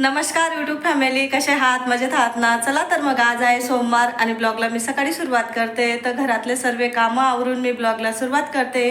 नमस्कार YouTube family कसे आहात? मजेत आहात ना? चला तर मग आज आहे सोमवार आणि ब्लॉगला मी सकाळी सुरुवात करते. तर घरातले सर्व कामं आवरून मी ब्लॉगला सुरुवात करते.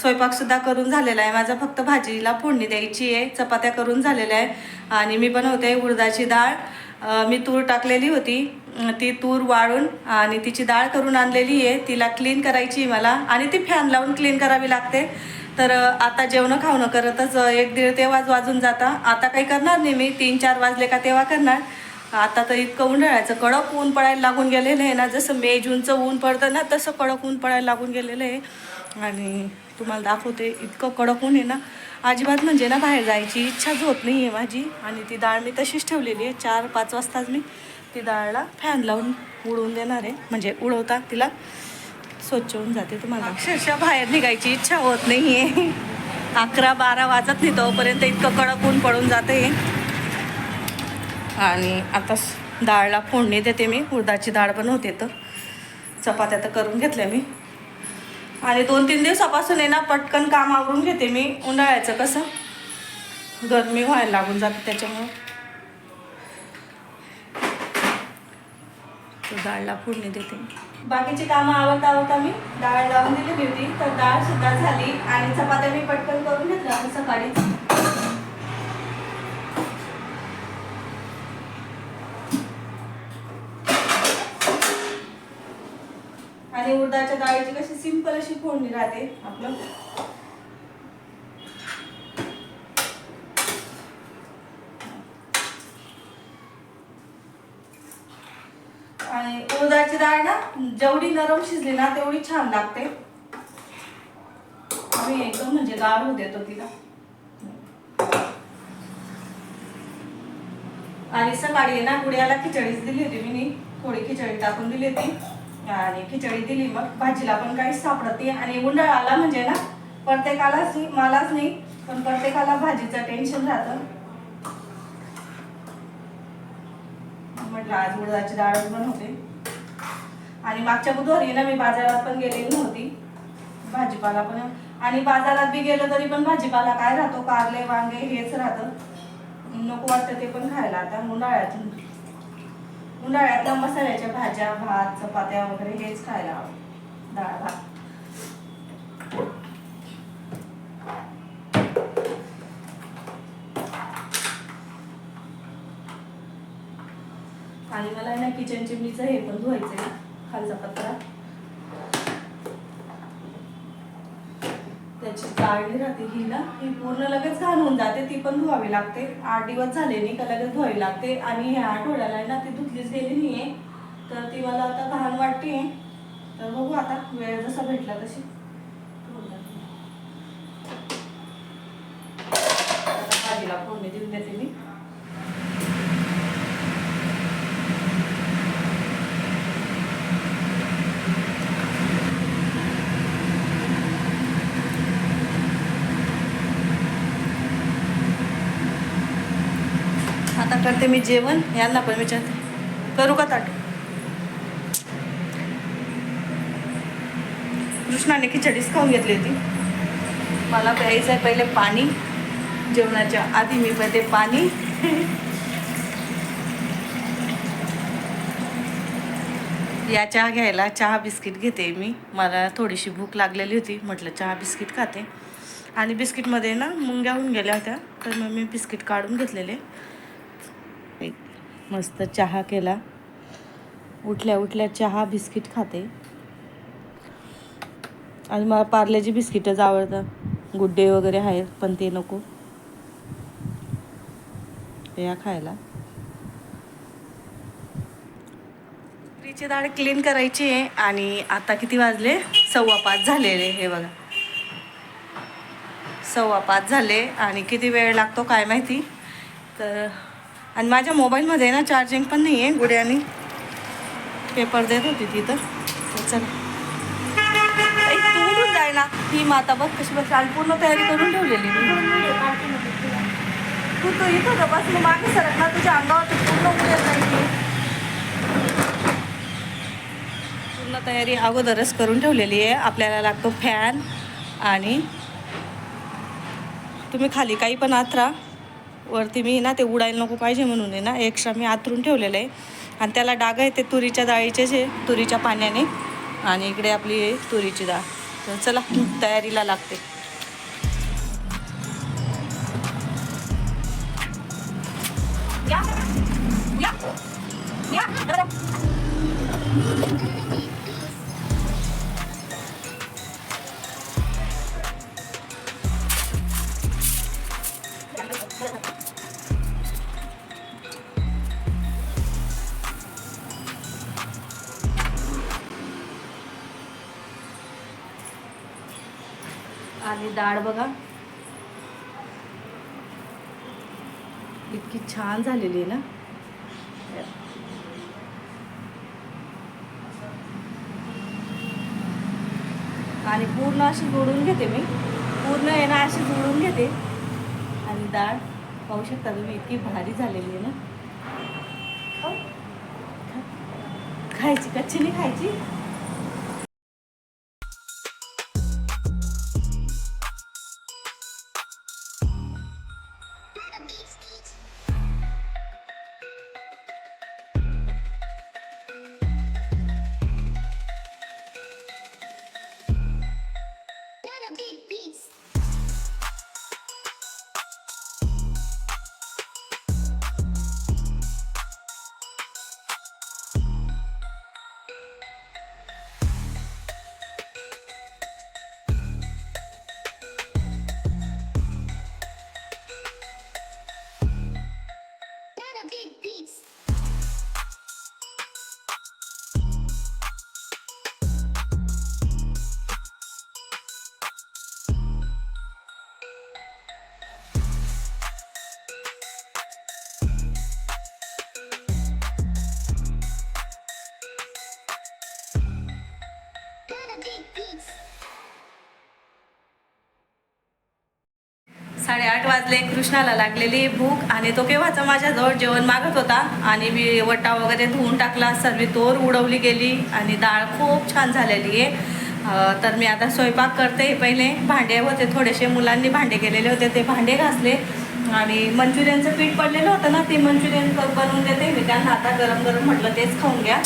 स्वयंपाकसुद्धा करून झालेला आहे. माझा फक्त भाजीला फोडणी द्यायची आहे. चपात्या करून झालेल्या आहे. आणि मी बनवते उडदाची डाळ. मी तूर टाकलेली होती. ती तूर वाळून आणि तिची डाळ करून आणलेली आहे. तिला क्लीन करायची आहे मला. आणि ती फॅन लावून क्लीन करावी लागते. तर आता जेवणं खावणं करतच एक दीड तेव्हाच वाजून जाता. आता काही करणार नाही मी तीन चार वाजले का तेव्हा करणार. आता तर इतकं उन्हाळ्याचं कडक ऊन पडायला लागून गेलेलं आहे ना जसं मे जूनचं ऊन पडतं ना तसं कडक ऊन पडायला लागून गेलेलं आहे. आणि तुम्हाला दाखवते इतकं कडक ऊन आहे ना. अजिबात म्हणजे ना बाहेर जायची इच्छाच होत नाही आहे माझी. आणि ती डाळ मी तशीच ठेवलेली आहे. चार पाच वाजताच मी ती डाळला फॅन लावून उडवून देणार आहे. म्हणजे उडवता तिला. स्वच्छ होऊन जाते तुम्हाला. अक्षरशः बाहेर निघायची इच्छा होत नाही आहे अकरा बारा वाजत नाही तोपर्यंत इतकं कडक ऊन पडून जाते. आणि आता डाळला फोडणी देते मी. उडदाची डाळ पण होते तर. चपात्या तर करून घेतल्या मी. आणि दोन तीन दिवसापासून आहे ना पटकन काम आवरून घेते मी. उन्हाळ्याचं कसं? गरमी व्हायला लागून जाते त्याच्यामुळं. तो डाळला फोडणी देते. बाकीची कामं आवडता आवडता मी डाळ लावून दिली होती तर डाळ सुद्धा झाली आणि चपात्या मी पटकन करून घेतल्या आता सकाळीच आणि उडदाच्या डाळीची कशी सिंपल अशी फोडणी राहते आपलं आणि उडदाची डाळ ना जेवढी नरम शिजली ना तेवढी छान लागते. आम्ही एकदम म्हणजे गाळ होऊ देतो तिला. आणि सकाळी ना गुड्याला खिचडीच दिली होती मी. थोडी खिचडी टाकून दिली होती. आणि खिचडी दिली मग भाजीला पण काहीच सापडते आणि उन्हाळाला म्हणजे ना प्रत्येकालाच नाही मलाच नाही पण प्रत्येकाला भाजीचं टेन्शन राहतं. म्हटलं आज उडदाची डाळ बनवते. आणि मागच्या बुधवारी ना मी बाजारात पण गेलेली नव्हती. भाजीपाला पण. आणि बाजारात बी गेलो तरी पण भाजीपाला काय राहतो? कारले वांगे हेच राहतं. नको वाटतं ते पण खायला. आता उन्हाळ्यातून उन्हाळ्यातल्या मसाल्याच्या भाज्या भात चपात्या वगैरे हेच खायला आवडतं. डाळ भात. आणि मला ना किचनचे मीच हे पण धुवायचं आहे खालचा पत्रा. त्याची जाळी राहते ही ना ही पूर्ण लगेच घाण होऊन जाते. ती पण धुवावी लागते. आठ दिवस झाले नाही का लगेच धुवावी लागते. आणि ह्या आठवड्याला आहे ना ती धुतलीच गेली नाही आहे तर ती मला आता घाण वाटते तर बघू आता. वेळ जसा भेटला तशी धुवून टाकते. आता भाजीला फोडणी देऊन देते मी आता करते मी जेवण यांना पण विचारते करू का ताट? कृष्णाने खिचडीच खाऊन घेतली होती. मला प्यायचं आहे पहिले पाणी. जेवणाच्या आधी मी पहिले पाणी. या चहा घ्यायला चहा बिस्किट घेते मी. मला थोडीशी भूक लागलेली होती. म्हटलं चहा बिस्किट खाते. आणि बिस्किटमध्ये ना मुंग्या होऊन गेल्या होत्या. तर मग मी बिस्किट काढून घेतलेले. मस्त चहा केला. उठल्या उठल्या चहा बिस्किट खाते. आणि मला पार्लेजी बिस्किटच आवडतं. गुड्डे वगैरे आहेत पण ते नको. या खायला. तुरीची डाळ क्लीन करायची आहे आणि आता किती वाजले? सव्वा पाच झालेले हे बघा. सव्वा पाच झाले आणि किती वेळ लागतो काय माहिती? तर आणि माझ्या मोबाईलमध्ये ना चार्जिंग पण नाही आहे गुड्याने. पेपर देत होती तिथं तर. चला. तू जाय ना. ही माता बघ कशी बघ काल पूर्ण तयारी करून ठेवलेली तू तू तो इथं का बस मग मागे सरकणार तुझ्या अंगावर पूर्ण उडेल पूर्ण तयारी अगोदरच करून ठेवलेली आहे. आपल्याला लागतो फॅन आणि तुम्ही खाली काही पण आथरा वरती मी ना ते उडायला नको पाहिजे म्हणून आहे ना एक्स्ट्रा मी आतरून ठेवलेलं आहे. आणि त्याला डाग आहे ते तुरीच्या डाळीचे जे तुरीच्या पाण्याने. आणि इकडे आपली तुरीची डाळ. तर चला तयारीला लागते. आणि डाळ बघा. इतकी छान झालेली आहे ना. आणि पूर्ण अशी जोडून घेते मी. पूर्ण आहे ना अशी जोडून घेते. आणि डाळ पाहू शकता तुम्ही इतकी भारी झालेली आहे ना. खायची कच्ची नाही खायची. साडेआठ वाजले. कृष्णाला लागलेली भूक आणि तो केव्हाचा माझ्याजवळ जेवण मागत होता आणि मी वटा वगैरे धुवून टाकला. सर्व तोर उडवली गेली आणि डाळ खूप छान झालेली आहे. तर मी आता स्वयंपाक करते. पहिले भांडे होते. थोडेसे मुलांनी भांडे केलेले होते. ते भांडे घासले आणि मंचुरियनचं पीठ पडलेलं होतं ना ते मंचुरियन बनवून देते. मी त्यांना आता गरम गरम म्हटलं तेच खाऊन घ्या.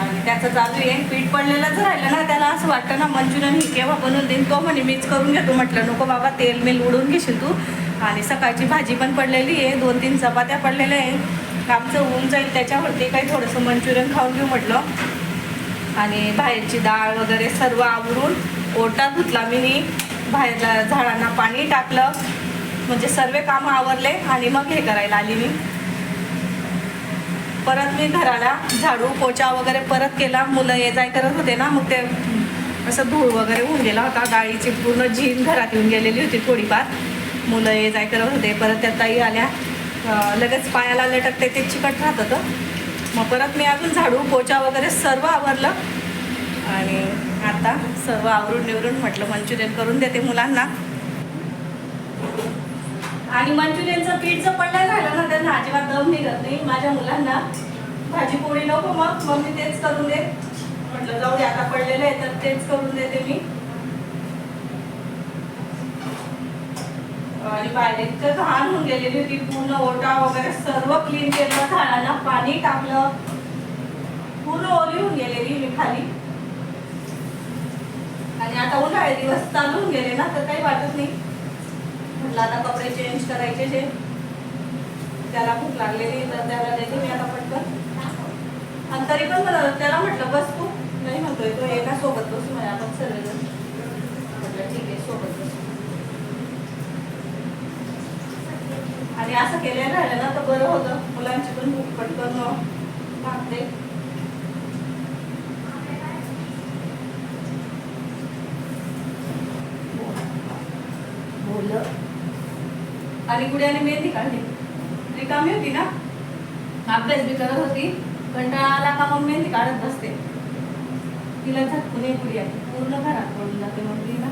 आणि त्याचं चालू आहे. पीठ पडलेलंच राहिलं ना त्याला असं वाटतं ना मंचुरियन ही केव्हा बनवून देईन तो म्हणे मीच करून घेतो म्हटलं. नको बाबा तेल मेल उडून घेशील तू. आणि सकाळची भाजी पण पडलेली आहे. दोन तीन चपात्या पडलेल्या आहे. आमचं होऊन जाईल त्याच्यावरती काही थोडंसं मंचुरियन खाऊन घेऊ म्हटलं. आणि बाहेरची डाळ वगैरे सर्व आवरून ओटा धुतला मी बाहेरला झाडांना पाणी टाकलं. म्हणजे सर्व कामं आवरले आणि मग हे करायला आली मी. परत मी घराला झाडू पोचा वगैरे परत केला. मुलं ये जाय करत होते ना मग ते असं धूळ वगैरे होऊन गेला होता. गाळीची पूर्ण झीन घरात येऊन गेलेली होती थोडीफार. मुलं ये जाय करत होते. परत त्या ताई आल्या. लगेच पायाला लटकते ते चिकट राहत होतं. मग परत मी अजून झाडू पोचा वगैरे सर्व आवरलं. आणि आता सर्व आवरून निवरून म्हटलं मंचुरियन करून देते मुलांना. आणि मंचुरियनचं पीठ जर पडलं झालं ना त्यांना अजिबात दम निघत नाही. माझ्या मुलांना भाजी पोळी नको मग. मग मी तेच करून दे म्हटलं जाऊ दे आता पडलेलं आहे तर तेच करून देते मी. आणि बाहेर इतकं घाण होऊन गेलेली होती पूर्ण ओटा वगैरे सर्व क्लीन केलं झाडांना पाणी टाकलं. पूर्ण ओली होऊन गेलेली मी खाली. आणि आता उन्हाळे दिवस चालू होऊन गेले ना तर काही वाटत नाही. म्हटलं आता कपडे चेंज करायचे जे त्याला भूक लागलेली तर त्याला देते मी आता पटकन. आणि तरी पण मला त्याला म्हटलं बस तू. नाही म्हणतोय तो एका सोबत बसू म्हणजे आपण सर्वजण म्हटलं ठीक आहे सोबत बसू आणि असं केलं राहिलं ना तर बरं होतं. मुलांची पण भूक पटकन भागते बोल आणि गुड्याने मेहंदी काढली. रिकामी होती ना? अभ्यास बी करत होती. कंटाळा आला का मग मेहंदी काढत बसते? तिला झटकून ये गुडिया पूर्ण घरात पडून जाते मग ना.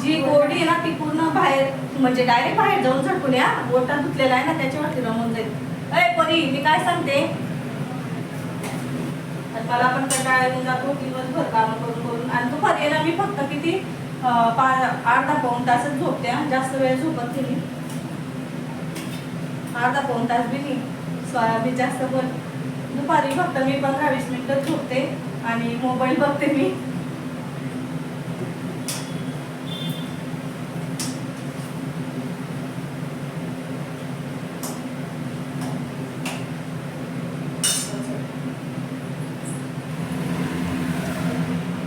जी गोडी आहे ना ती पूर्ण बाहेर म्हणजे डायरेक्ट बाहेर जाऊन झटकून या. बोटा धुतलेला आहे ना त्याच्यावरती रमून जाईल. अय परी मी काय सांगते? मला पण कंटाळा येऊन जातो. दिवसभर काम करून करून. आणि दुपारी ना मी फक्त किती पा अर्धा पाऊण तासच झोपते जास्त वेळ झोपत नाही. अर्धा पाऊन तास बी नाही. सोयाबीन जास्त पण. दुपारी फक्त मी पंधरा वीस मिनिटं झोपते आणि मोबाईल बघते मी.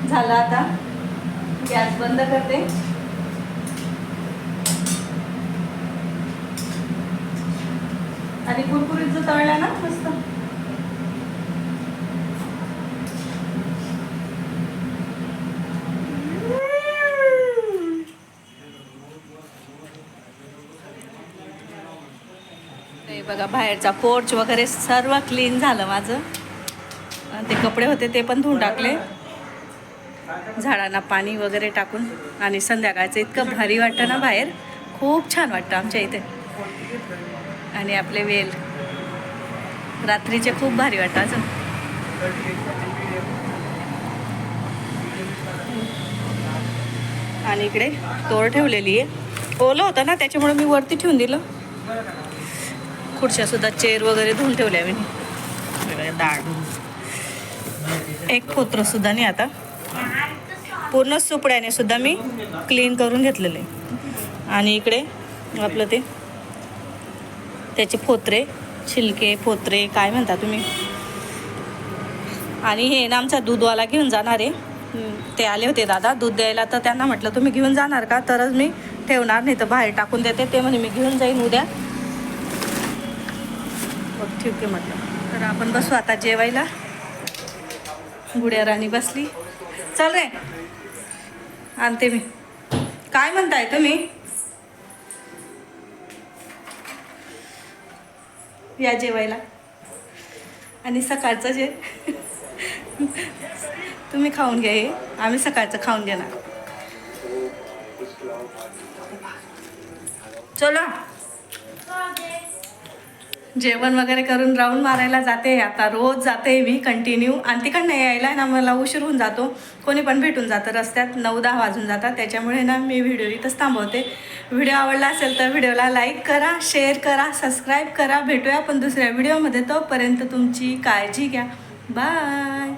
झालं आता? गॅस बंद करते. आणि कुरकुरीत जो तळला ना मस्त. बघा बाहेरचा पोर्च वगैरे सर्व क्लीन झालं माझं. ते कपडे होते ते पण धुवून टाकले. झाडांना पाणी वगैरे टाकून आणि संध्याकाळचं इतकं भारी वाटतं ना बाहेर. खूप छान वाटतं आमच्या इथे. आणि आपले वेल. रात्रीचे खूप भारी वाटतं अजून. आणि इकडे तोर ठेवलेली आहे. ओलं होतं ना त्याच्यामुळे मी वरती ठेवून दिलं. खुर्च्यासुद्धा चेअर वगैरे धुवून ठेवल्या मी. डाळ एक फोत्रंसुद्धा नाही आता. पूर्ण सुपड्याने सुद्धा मी क्लीन करून घेतलेले. आणि इकडे आपलं ते त्याचे फोत्रे छिलके फोत्रे काय म्हणता तुम्ही? आणि हे ना आमचा दूधवाला घेऊन जाणार आहे. ते आले होते दादा दूध द्यायला तर त्यांना म्हटलं तुम्ही घेऊन जाणार का? तरच मी ठेवणार नाही तर बाहेर टाकून देते. ते म्हणे मी घेऊन जाईन उद्या. मग ठीक आहे म्हटलं. तर आपण बसू आता जेवायला. गुड्या राणी बसली. चल रे. आणते मी. काय म्हणताय तुम्ही? या जेवायला. आणि सकाळचं जे तुम्ही खाऊन घ्या हे. आम्ही सकाळचं खाऊन घेणार. चला. जेवण वगैरे करून राऊंड मारायला जाते आता रोज जाते मी कंटिन्यू आणि तिकडनं यायला ना मला उशीर होऊन जातो. कोणी पण भेटून जातं रस्त्यात नऊ दहा वाजून जातात. त्याच्यामुळे ना मी व्हिडिओ इथंच थांबवते. व्हिडिओ आवडला असेल तर व्हिडिओला लाईक करा शेअर करा सबस्क्राईब करा. भेटूया आपण दुसऱ्या व्हिडिओमध्ये. तोपर्यंत तुमची काळजी घ्या. बाय